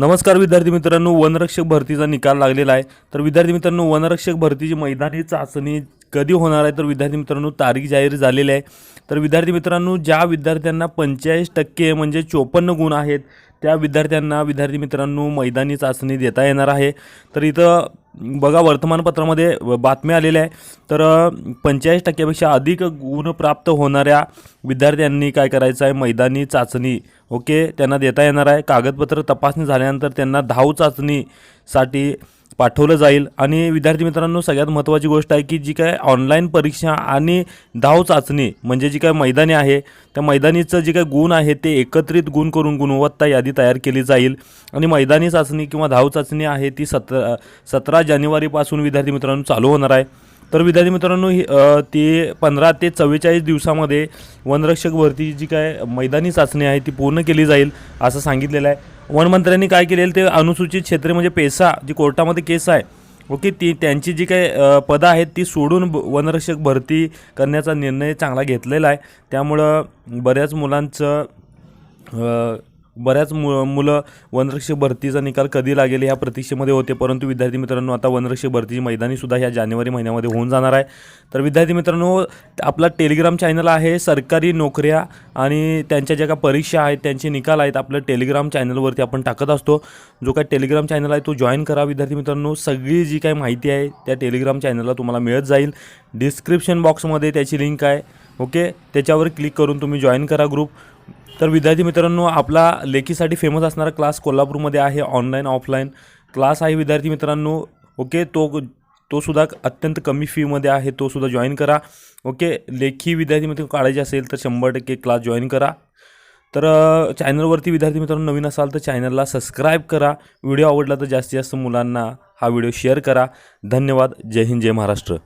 नमस्कार विद्यार्थी मित्रांनो वनरक्षक भरतीचा निकाल लागलेला आहे. तर विद्यार्थी मित्रांनो वनरक्षक भरतीची मैदानी चाचणी कधी होणार आहे? तर विद्यार्थी मित्रांनो तारीख जाहीर झालेली आहे. तर विद्यार्थी मित्रांनो ज्या विद्यार्थ्यांना पंचेचाळीस टक्के म्हणजे चोपन्न गुण आहेत त्या विद्यार्थ्यांना विद्यार्थी मित्रांनो मैदानी चाचणी देता येणार आहे. तर इथं बघा वर्तमानपत्रामध्ये बातम्या आलेल्या आहे तर पंचेचाळीस टक्क्यापेक्षा अधिक गुण प्राप्त होणाऱ्या विद्यार्थ्यांनी काय करायचं आहे? मैदानी चाचणी ओके त्यांना देता येणार आहे. कागदपत्र तपासणी झाल्यानंतर त्यांना धाव चाचणीसाठी पाठवलं जाईल. आणि विद्यार्थी मित्रांनो सगळ्यात महत्त्वाची गोष्ट आहे की जी काय ऑनलाईन परीक्षा आणि धाव चाचणी म्हणजे जी काय मैदानी आहे त्या मैदानीचं जे काय गुण आहे ते एकत्रित गुण करून गुणवत्ता यादी तयार केली जाईल. आणि मैदानी चाचणी किंवा धाव चाचणी आहे ती सतरा सतरा जानेवारीपासून विद्यार्थी मित्रांनो चालू होणार आहे. तर विद्यार्थी मित्रांनो ही ती पंधरा ते चव्वेचाळीस दिवसामध्ये वनरक्षक भरती जी काय मैदानी चाचणी आहे ती पूर्ण केली जाईल असं सांगितलेलं आहे. वनमंत्र्यांनी काय केलेलं ते अनुसूचित क्षेत्रे म्हणजे पेसा जी कोर्टामध्ये केस आहे. ओके ती त्यांची जी काही पदं आहेत ती सोडून वनरक्षक भरती करण्याचा निर्णय चांगला घेतलेला आहे. त्यामुळं बऱ्याच मुलांचं बऱ्याच मु मुलं वनरक्षक भरतीचा निकाल कधी लागेल ह्या प्रतीक्षेमध्ये होते परंतु विद्यार्थी मित्रांनो आता वनरक्षक भरतीची मैदानीसुद्धा ह्या जानेवारी महिन्यामध्ये होऊन जाणार आहे. तर विद्यार्थी मित्रांनो आपला टेलिग्राम चॅनल आहे सरकारी नोकऱ्या आणि त्यांच्या ज्या काही परीक्षा आहेत त्यांचे निकाल आहेत आपल्या टेलिग्राम चॅनलवरती आपण टाकत असतो. जो काय टेलिग्राम चॅनल आहे तो जॉईन करा विद्यार्थी मित्रांनो. सगळी जी काही माहिती आहे त्या टेलिग्राम चॅनलला तुम्हाला मिळत जाईल. डिस्क्रिप्शन बॉक्समध्ये त्याची लिंक आहे. ओके? त्याच्यावर क्लिक करून तुम्ही जॉईन करा ग्रुप तर विद्यार्थी मित्रांनो आपला लेखीसाठी फेमस असणारा क्लास कोल्हापूरमध्ये आहे ऑनलाईन ऑफलाईन क्लास आहे विद्यार्थी मित्रांनो ओके? तो तो सुद्धा अत्यंत कमी फीमध्ये आहे तो सुद्धा जॉईन करा. ओके? लेखी विद्यार्थी मित्र काढायचे असेल तर शंभर टक्के क्लास जॉईन करा. तर चॅनलवरती विद्यार्थी मित्रांनो नवीन असाल तर चॅनलला सबस्क्राईब करा. व्हिडिओ आवडला तर जास्तीत जास्त मुलांना हा व्हिडिओ शेअर करा. धन्यवाद. जय हिंद जय महाराष्ट्र.